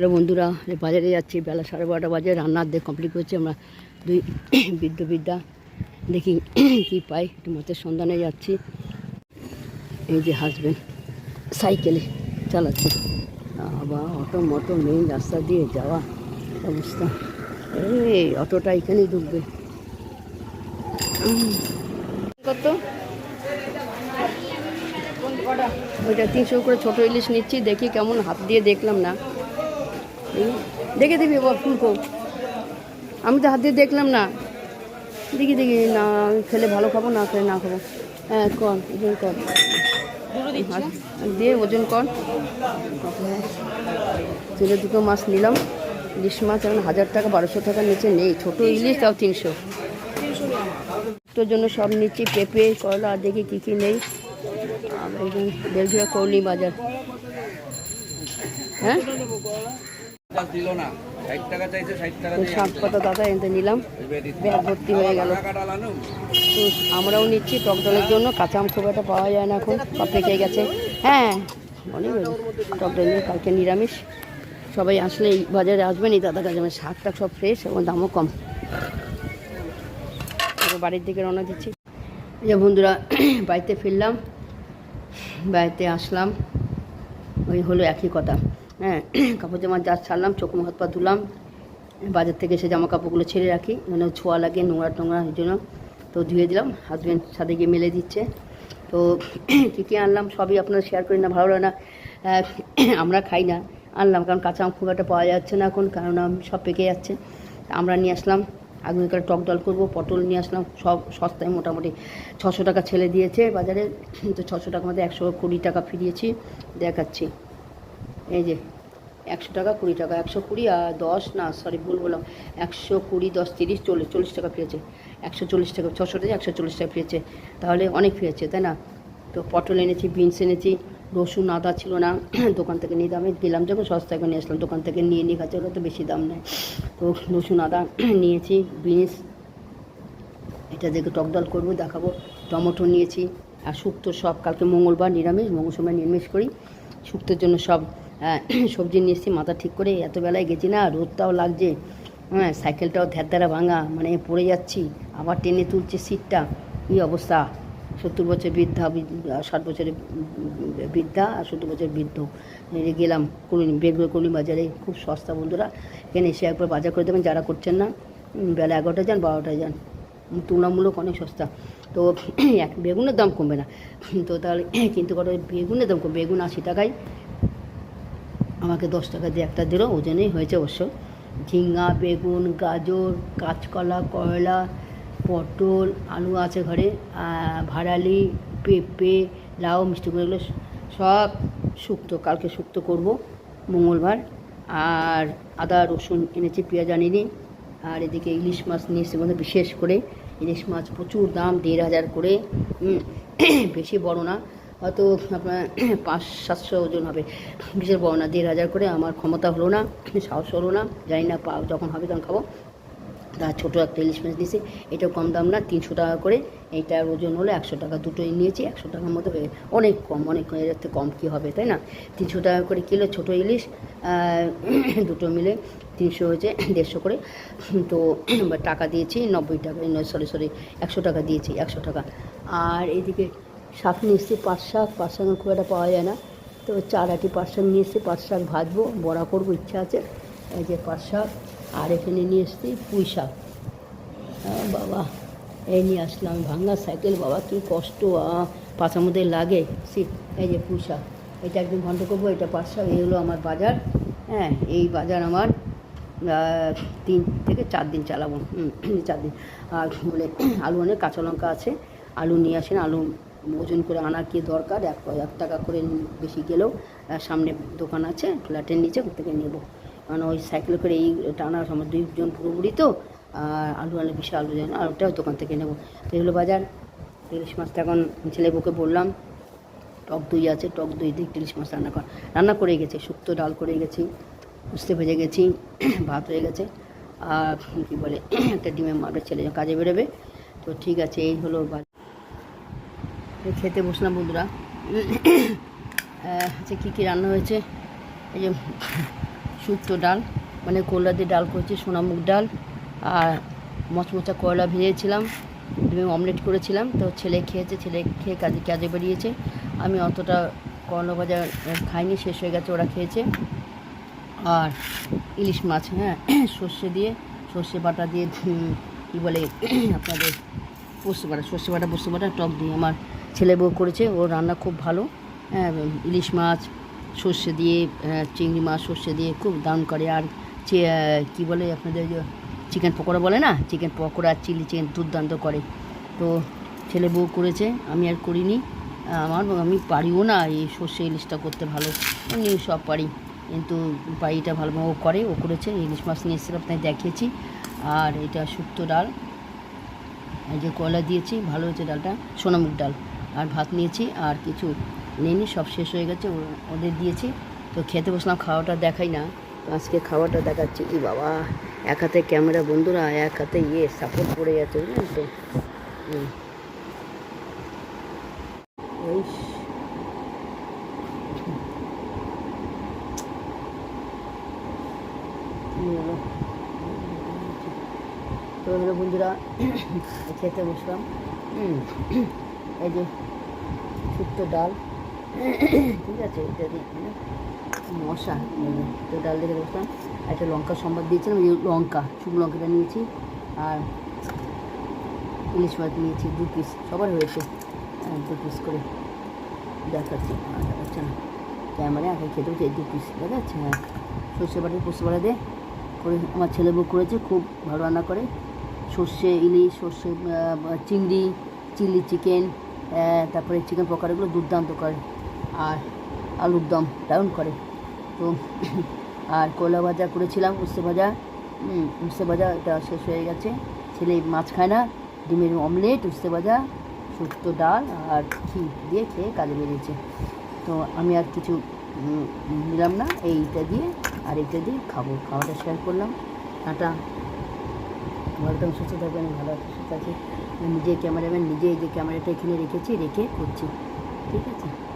Hello বন্ধুরা বাজারে যাচ্ছি। বেলা সাড়ে বারোটা বাজে, রান্নার দিয়ে কমপ্লিট করছি আমরা দুই বৃদ্ধ বিদ্যা দেখি কি পাই, একটু মাছের সন্ধানে যাচ্ছি। এই যে হাজবেন্ড সাইকেলে চালাচ্ছে। আবার অটো মটো মেইন রাস্তা দিয়ে যাওয়া অবস্থা। এই, অটোটা এখানেই ঢুকবে। কত? ওইটা তিনশো করে ছোটো ইলিশ নিচ্ছি, দেখি কেমন, হাত দিয়ে দেখলাম না। দেখে দিবি এবার ফুলকো আমি তো হাত দিয়ে দেখলাম না। দেখি দেখি না খেলে ভালো খাব না খেলে না খাব। হ্যাঁ কর ওজন কর। দিয়ে ওজন কর। তুলে দুটো মাছ নিলাম। ইলিশ মাছ এখন হাজার টাকা বারোশো টাকার নিচে নেই। ছোটো ইলিশ তাও তিনশো। তোর জন্য সব নিচ্ছি পেঁপে করলা আর দেখি কী কী নেই। বেলঘিরা কৌলি বাজার। হ্যাঁ? চাল দিল না। ষাট টাকা চাইছে ষাট টাকা তো পাতা দাদা এনতে নিলাম। ব্যাগ ভর্তি হয়ে গেল। তো আমরাও নিচ্ছি টক জলের জন্য। কাঁচা আম খুব একটা পাওয়া যায় না এখন। সব পেকে গেছে। হ্যাঁ অনেক। টক নিয়ে কালকে নিরামিষ। সবাই আসলে এই বাজারে আসবেন। এই দাদা কাছে আমার শাক টাক সব ফ্রেশ এবং দামও কম। বাড়ির দিকে রওনা দিচ্ছি। এই যে বন্ধুরা বাড়িতে ফিরলাম। বাড়িতে আসলাম। ওই হলো একই কথা। হ্যাঁ কাপড় জামা যা ছাড়লাম, চোখ হাত পা ধুলাম, বাজার থেকে এসে জামা কাপড়গুলো ছেড়ে রাখি মানে ছোঁয়া লাগে, নোংরা টোংরা ওই জন্য। তো ধুয়ে দিলাম হাজব্যান্ড সাথে গিয়ে মেলে দিচ্ছে। তো কী কী আনলাম সবই আপনারা শেয়ার করি না, ভালো লাগে না। আমরা খাই না, আনলাম, কারণ কাঁচা আম খুব একটা পাওয়া যাচ্ছে না এখন, কারণ আম সব পেকে যাচ্ছে। আমরা নিয়ে আসলাম আগামীকাল টক ডাল করব, পটল নিয়ে আসলাম, সব সস্তায় মোটামুটি ছশো টাকা ছেলে দিয়েছে বাজারে। তো ছশো টাকার মধ্যে একশো কুড়ি টাকা ফিরিয়েছি, দেখাচ্ছি। এই যে, একশো টাকা, কুড়ি টাকা, একশো কুড়ি আর দশ, না সরি ভুল বললাম। একশো কুড়ি, দশ, তিরিশ, চল্লিশ চল্লিশ টাকা ফিরেছে। একশো চল্লিশ টাকা, ছশো টাকা, একশো চল্লিশ টাকা ফিরেছে। তাহলে অনেক ফিরেছে, তাই না? তো পটল এনেছি, বিনস এনেছি, রসুন আদা ছিল না, দোকান থেকে নিয়ে দামে গেলাম যখন সস্তায় করে নিয়ে আসলাম, দোকান থেকে নিয়ে নিয়ে খাচ্ছে ওটা তো বেশি দাম নেয় তো রসুন আদা নিয়েছি, বিনস, এটা দেখে টক ডাল করব, দেখাবো। টমেটো নিয়েছি, আর শুক্তো সব, কালকে মঙ্গলবার নিরামিষ মঙ্গল সময় নিরামিষ করি। শুক্তোর জন্য সব সবজি নিয়ে এসেছি, মাথা ঠিক করে এত বেলায় গেছি না, রোদটাও লাগছে। হ্যাঁ সাইকেলটাও ধ্যাদ্দারা ভাঙা মানে পড়ে যাচ্ছি। আবার টেনে তুলছে সিটটা, কী অবস্থা? সত্তর বছর বৃদ্ধা ষাট বছরের বৃদ্ধা আর সত্তর বছর বৃদ্ধ। গেলাম কলি বেগুলো কলি বাজারে, খুব সস্তা বন্ধুরা। এখানে এসে একবার বাজার করে দেবেন, যারা করছেন না বেলা এগারোটায় যান, বারোটায় যান। তুলনামূলক অনেক সস্তা। তো এক বেগুনের দাম কমবে না। তো তাহলে কিন্তু কত বেগুনের দাম কমবে? বেগুন আশি টাকায়। আমাকে দশ টাকা দিয়ে একটা দিল ওজনেই হয়েছে অবশ্য। ঝিঙ্গা, বেগুন, গাজর, কাঁচকলা করলা পটল, আলু আছে ঘরে ভাড়ালি, পেঁপে, লাউ, মিষ্টি এগুলো সব শুক্তো, কালকে শুক্তো করব, মঙ্গলবার। আর আদা, রসুন এনেছি, পেঁয়াজ আনিনি। আর এদিকে ইলিশ মাছ নিয়ে এসে মধ্যে বিশেষ করে। ইলিশ মাছ প্রচুর দাম, দেড় হাজার করে। বেশি বড় না। হয়তো আপনার পাঁচ, সাতশো ওজন হবে। বড় না দেড় হাজার করে। আমার ক্ষমতা হলো না, সাহস হলো না। জানি না পা যখন হবে তখন খাব। তা ছোটো একটা ইলিশ মাছ দিয়েছি। এটাও কম দাম না, তিনশো টাকা করে। এইটার ওজন হলো একশো টাকা। দুটোই নিয়েছি, একশো টাকার মতো হয়ে অনেক কম, অনেক এর থেকে কম কী হবে, তাই না? তিনশো টাকা করে কিলো ছোটো ইলিশ দুটো মিলে তিনশো হয়েছে দেড়শো করে। তো টাকা দিয়েছি, নব্বই টাকা সরি সরি, একশো টাকা দিয়েছি, একশো টাকা। আর এদিকে শাক নিয়ে এসেছি পাট শাক পাট শাক খুব একটা পাওয়া যায় না। তো চার আটি পাট শাক নিয়ে এসেছি পাট শাক ভাজবো বড়া করব ইচ্ছা আছে। এই যে পাট শাক আর এখানে নিয়ে এসেছি পুঁই শাক। আহ, বাবা এই নিয়ে আসলাম ভাঙ্গা সাইকেল বাবা কী কষ্ট পাশার মধ্যে লাগে। সি এই যে পুঁই শাক এটা একদিন ঘন্ট করব এটা পাঁচ শাক এই হলো আমার বাজার। হ্যাঁ এই বাজার আমার তিন থেকে চার দিন চালাবো চার দিন। আর বলে আলু অনেক কাঁচা লঙ্কা আছে আলু নিয়ে আসেন আলু ওজন করে আনার কি দরকার? এক এক টাকা করে বেশি গেলেও সামনে দোকান আছে, ফ্ল্যাটের নিচে ওর থেকে নেব। কারণ ওই সাইকেল করে এই টানা আমার দুইজন পুরোপুরি তো, আর আলু আলু বিশাল আলু যেন আর ওটাও দোকান থেকে নেব। তো এগুলো বাজার ইলিশ মাছটা এখন ছেলে বউকে বললাম, টক দই আছে, টক দই দিয়ে ইলিশ মাছ রান্না কর, রান্না করে গেছে, শুক্তো ডাল করে গেছি, উস্তে ভেজে গেছি, ভাত হয়ে গেছে, আর কী বলে, একটা ডিমের মারবে ছেলে, কাজে বেরোবে। তো ঠিক আছে, এই হলো খেতে বসলাম, বন্ধুরা। আচ্ছা কী কী রান্না হয়েছে? এই যে শুক্তো ডাল মানে কয়লা দিয়ে ডাল করেছি সোনামুগ ডাল, আর মচমচা কয়লা ভেজেছিলাম, ডিমের অমলেট করেছিলাম। তো ছেলে খেয়েছে, ছেলে খেয়ে কাজে কাজে বেরিয়েছে। আমি অতটা করলা ভাজা খাইনি, শেষ হয়ে গেছে, ওরা খেয়েছে। আর ইলিশ মাছ হ্যাঁ সর্ষে দিয়ে, সর্ষে বাটা দিয়ে কী বলে, আপনাদের পোস্ত বাটা সর্ষে বাটা পোস্ত বাটা টক দিয়ে আমার ছেলে বউ করেছে। ও রান্না খুব ভালো। হ্যাঁ ইলিশ মাছ, সর্ষে দিয়ে চিংড়ি মাছ, সর্ষে দিয়ে খুব দারুণ করে। আর কী বলে আপনাদের চিকেন পকোড়া বলে না? চিকেন পকোড়া, চিলি চিকেন দুর্দান্ত করে। তো ছেলে বউ করেছে, আমি আর করিনি। আমার, আমি পারিও না এই সর্ষে ইলিশটা করতে ভালো। এমনি সব পারি, কিন্তু পাইটা ভালো ও করে, ও করেছে। ইলিশ মাছ নিয়ে এসেছিলাম, তাই দেখিয়েছি। আর এটা শুক্তো ডাল। যে কয়লা দিয়েছি, ভালো হয়েছে ডালটা। সোনামুখ ডাল। আর ভাত নিয়েছি, আর কিছু নেইনি, সব শেষ হয়ে গেছে ওদের দিয়েছি। তো খেতে বসলাম, খাওয়াটা দেখাই না। তো আজকে খাওয়াটা দেখাচ্ছি। কি বাবা, এক হাতে ক্যামেরা, বন্ধুরা, এক হাতে ইয়ে সাপোর্ট পড়ে যাচ্ছে বুঝলেন তো। এই? তো হলো বন্ধুরা খেতে বসলাম। এই যে শুক্তো ডাল ঠিক আছে? এটা দিয়ে মশা তো ডাল দেখে বসলাম। একটা লঙ্কা সম্বাদ দিয়েছিলাম এই লঙ্কা শুকনো লঙ্কাটা নিয়েছি আর ইলিশ মাছ নিয়েছি দু পিস সবার হয়েছে। হ্যাঁ দু পিস করে দেখাচ্ছি। আর দেখাচ্ছে না। ক্যামেরা আগে খেতে হচ্ছে দু পিস দেখাচ্ছে? হ্যাঁ। সর্ষে বাটা পোস্ত দিয়ে করে আমার ছেলে বউ করেছে খুব ভালো রান্না করে। সর্ষে, ইলিশ, সর্ষে চিংড়ি, চিলি চিকেন তারপরে চিকেন পকোড়াগুলো দুর্দান্ত করে। আর আলুর দম দারুণ করে। তো আর কয়লা ভাজা করেছিলাম উস্তে ভাজা। উস্তে ভাজা এটা শেষ হয়ে গেছে। ছেলে মাছ খায় না, ডিমের অমলেট উস্তে ভাজা, শুক্তো ডাল আর ঘি দিয়ে খেয়ে কাজে বেরিয়েছে। তো আমি আর কিছু নিলাম না, এইটা দিয়ে আর এইটা দিয়ে খাব। খাওয়াটা শেয়ার করলাম। টাটা। ভালো থাকুন সুস্থ থাকবেন ভালো আছি, সুস্থ আছি। নিজে ক্যামেরাম্যান নিজে যে ক্যামেরাটা এখানে রেখেছি, রেখে করছি। ঠিক আছে?